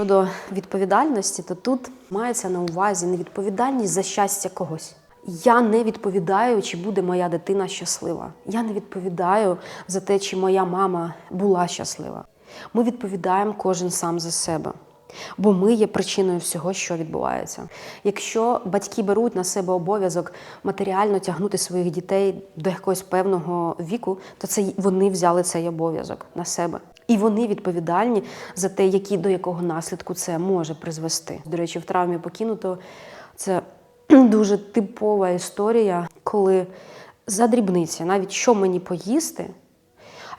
Щодо відповідальності, то тут мається на увазі не відповідальність за щастя когось. Я не відповідаю, чи буде моя дитина щаслива. Я не відповідаю за те, чи моя мама була щаслива. Ми відповідаємо кожен сам за себе. Бо ми є причиною всього, що відбувається. Якщо батьки беруть на себе обов'язок матеріально тягнути своїх дітей до якогось певного віку, то це вони взяли цей обов'язок на себе. І вони відповідальні за те, які до якого наслідку це може призвести. До речі, в травмі покинуто це дуже типова історія, коли за дрібниці, навіть що мені поїсти,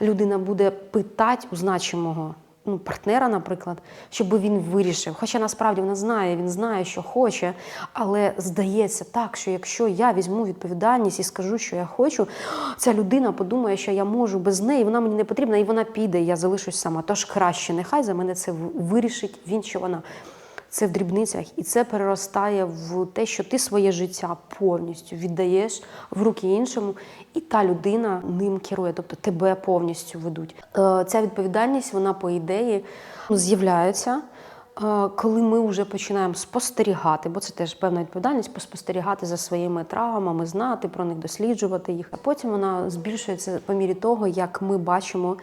людина буде питати у значимого ну, партнера, наприклад, щоб він вирішив. Хоча насправді вона знає, він знає, що хоче, але здається так, що якщо я візьму відповідальність і скажу, що я хочу, ця людина подумає, що я можу без неї, вона мені не потрібна, і вона піде, і я залишусь сама. Тож краще, нехай за мене це вирішить він чи вона. Це в дрібницях, і це переростає в те, що ти своє життя повністю віддаєш в руки іншому, і та людина ним керує, тобто тебе повністю ведуть. Е, Ця відповідальність, вона по ідеї з'являється. е, Коли ми вже починаємо спостерігати, бо це теж певна відповідальність, поспостерігати за своїми травмами, знати про них, досліджувати їх. А потім вона збільшується по мірі того, як ми бачимо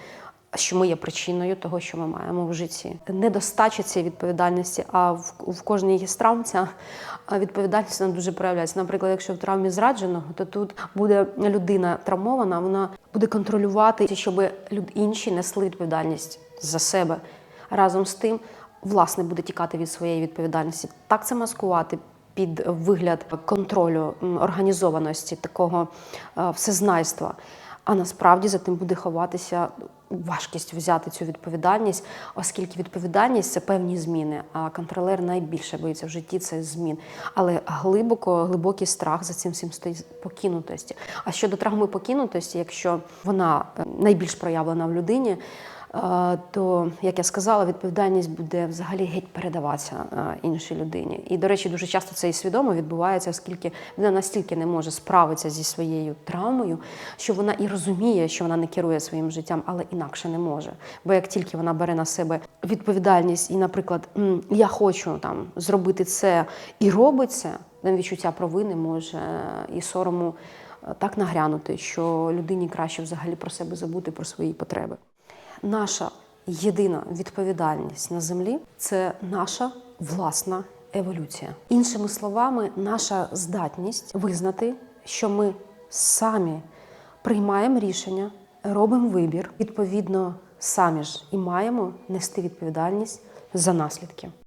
що ми є причиною того, що ми маємо в житті. Недостача цієї відповідальності, а в, в кожній із травм ця відповідальність вона дуже проявляється. Наприклад, якщо в травмі зрадженого, то тут буде людина травмована, вона буде контролювати, щоб інші несли відповідальність за себе. Разом з тим, власне, буде тікати від своєї відповідальності. Так це маскувати під вигляд контролю, організованості, такого е, всезнайства. А насправді за тим буде ховатися важкість взяти цю відповідальність, оскільки відповідальність це певні зміни. А контролер найбільше боїться в житті це змін. Але глибоко, глибокий страх за цим всім стоїть покинутості. А щодо травми покинутості, якщо вона е, найбільш проявлена в людині. Е, То, як я сказала, відповідальність буде взагалі геть передаватися е, іншій людині. І, до речі, дуже часто це і свідомо відбувається, оскільки людина настільки не може справитися зі своєю травмою, що вона і розуміє, що вона не керує своїм життям, але інакше не може. Бо як тільки вона бере на себе відповідальність і, наприклад, я хочу там зробити це і робить це, then відчуття провини може і сорому е, так нагрянути, що людині краще взагалі про себе забути, про свої потреби. Наша єдина відповідальність на землі це наша власна еволюція. Іншими словами, наша здатність визнати, що ми самі приймаємо рішення, робимо вибір, відповідно, самі ж і маємо нести відповідальність за наслідки.